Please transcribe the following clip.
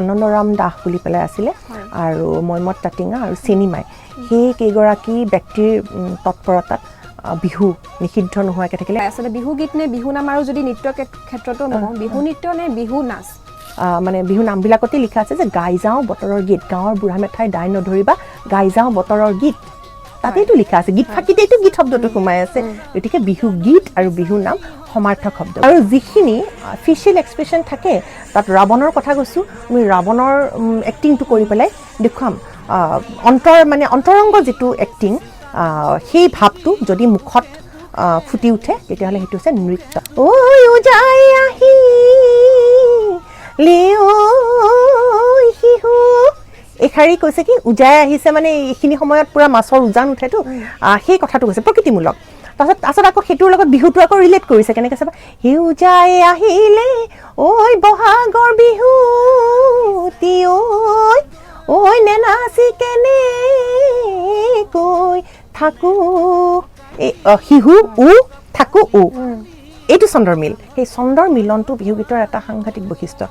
আনন্দৰাম দাস বুলি পেলাই আছিলে আৰু মৈমত তাটিঙা আৰু চেনিমাই। সেই কেইগৰাকী ব্যক্তিৰ তৎপৰতাত বিহু নিষিদ্ধ নোহোৱাকৈ থাকিলে। আচলতে বিহু গীত নে বিহু নাম আৰু যদি নৃত্য ক্ষেত- ক্ষেত্ৰতো নহওঁ বিহু নৃত্য নে বিহু নাচ? মানে বিহু নামবিলাকতে লিখা আছে যে গাই যাওঁ বতৰৰ গীত গাঁৱৰ বুঢ়া মেঠাই দাই নধৰিবা গাই যাওঁ বতৰৰ গীত। তাতেইতো লিখা আছে গীত ফাঁকিতেইতো গীত শব্দটো সোমাই আছে। গতিকে বিহু গীত আৰু বিহু নাম সমাৰ্থক শব্দ। আৰু যিখিনি ফেচিয়েল এক্সপ্ৰেশ্যন থাকে তাত ৰাৱণৰ কথা কৈছোঁ আমি ৰাৱণৰ এক্টিংটো কৰি পেলাই দেখুৱাম। অন্তৰ মানে অন্তৰংগ যিটো এক্টিং সেই ভাৱটো যদি মুখত ফুটি উঠে তেতিয়াহ'লে সেইটো হৈছে নৃত্য। এষাৰি কৈছে কি উজাই আহিছে মানে এইখিনি সময়ত পূৰা মাছৰ উজান উঠেতো। সেই কথাটো কৈছে প্ৰকৃতিমূলক। তাৰপাছত তাৰপাছত আকৌ সেইটোৰ লগত বিহুটো আকৌ ৰিলেট কৰিছে কেনেকৈ চাবা? সেউজাই আহিলে ঐ বহাগৰ বিহু ঐ ঐ নেনাচি কেনে কৈ থাকো? এই শিহু উ থাকো উ। এইটো চন্দ্ৰৰ মিল। সেই চন্দ্ৰৰ মিলনটো বিহু গীতৰ এটা সাংঘাতিক বৈশিষ্ট্য।